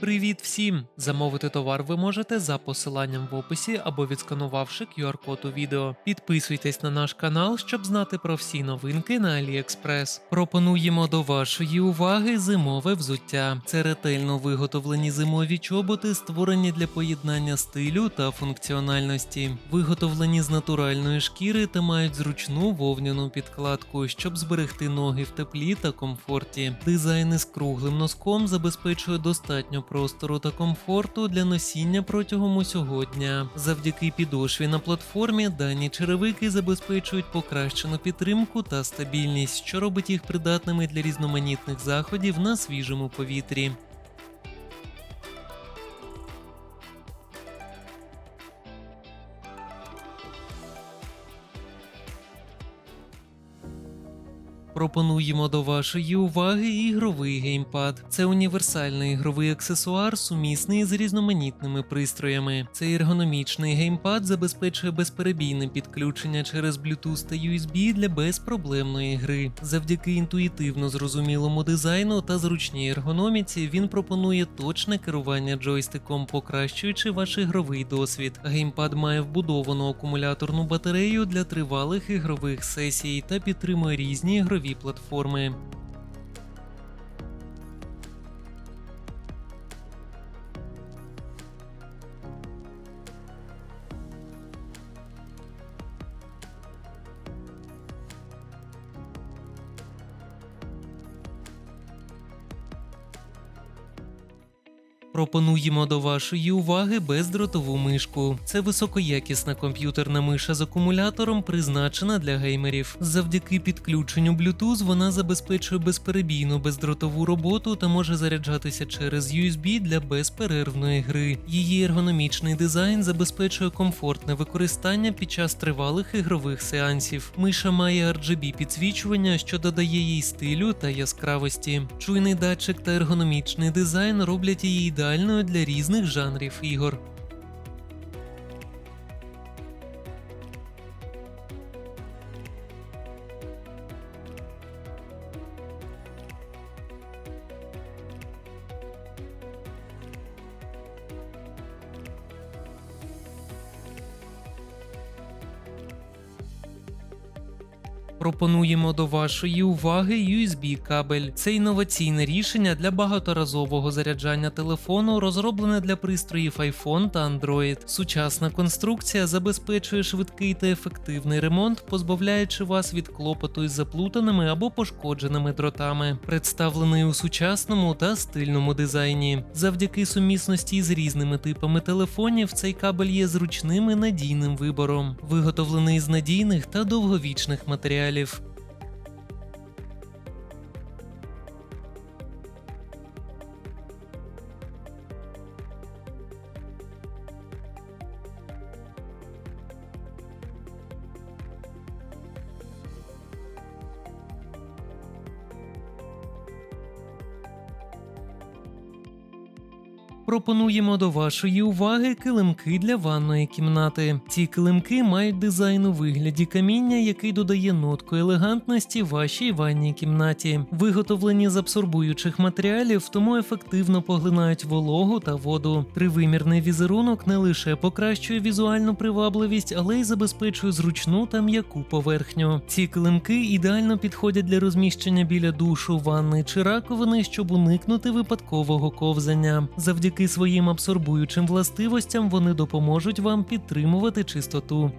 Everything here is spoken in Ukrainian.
Привіт всім! Замовити товар ви можете за посиланням в описі або відсканувавши QR-код у відео. Підписуйтесь на наш канал, щоб знати про всі новинки на AliExpress. Пропонуємо до вашої уваги зимове взуття. Це ретельно виготовлені зимові чоботи, створені для поєднання стилю та функціональності. Виготовлені з натуральної шкіри та мають зручну вовняну підкладку, щоб зберегти ноги в теплі та комфорті. Дизайн із круглим носком забезпечує достатньо простору та комфорту для носіння протягом усього дня. Завдяки підошві на платформі дані черевики забезпечують покращену підтримку та стабільність, що робить їх придатними для різноманітних заходів на свіжому повітрі. Пропонуємо до вашої уваги ігровий геймпад. Це універсальний ігровий аксесуар, сумісний з різноманітними пристроями. Цей ергономічний геймпад забезпечує безперебійне підключення через Bluetooth та USB для безпроблемної гри. Завдяки інтуїтивно зрозумілому дизайну та зручній ергономіці він пропонує точне керування джойстиком, покращуючи ваш ігровий досвід. Геймпад має вбудовану акумуляторну батарею для тривалих ігрових сесій та підтримує різні ігрові платформи. Пропонуємо до вашої уваги бездротову мишку. Це високоякісна комп'ютерна миша з акумулятором, призначена для геймерів. Завдяки підключенню Bluetooth вона забезпечує безперебійну бездротову роботу та може заряджатися через USB для безперервної гри. Її ергономічний дизайн забезпечує комфортне використання під час тривалих ігрових сеансів. Миша має RGB підсвічування, що додає їй стилю та яскравості. Чуйний датчик та ергономічний дизайн роблять її ідеальною для різних жанрів ігор. Пропонуємо до вашої уваги USB кабель. Це інноваційне рішення для багаторазового заряджання телефону, розроблене для пристроїв iPhone та Android. Сучасна конструкція забезпечує швидкий та ефективний ремонт, позбавляючи вас від клопоту із заплутаними або пошкодженими дротами, представлений у сучасному та стильному дизайні. Завдяки сумісності з різними типами телефонів, цей кабель є зручним і надійним вибором, виготовлений з надійних та довговічних матеріалів. I live Пропонуємо до вашої уваги килимки для ванної кімнати. Ці килимки мають дизайн у вигляді каміння, який додає нотку елегантності вашій ванній кімнаті. Виготовлені з абсорбуючих матеріалів, тому ефективно поглинають вологу та воду. Тривимірний візерунок не лише покращує візуальну привабливість, але й забезпечує зручну та м'яку поверхню. Ці килимки ідеально підходять для розміщення біля душу, ванни чи раковини, щоб уникнути випадкового ковзання. Завдяки своїм абсорбуючим властивостям вони допоможуть вам підтримувати чистоту.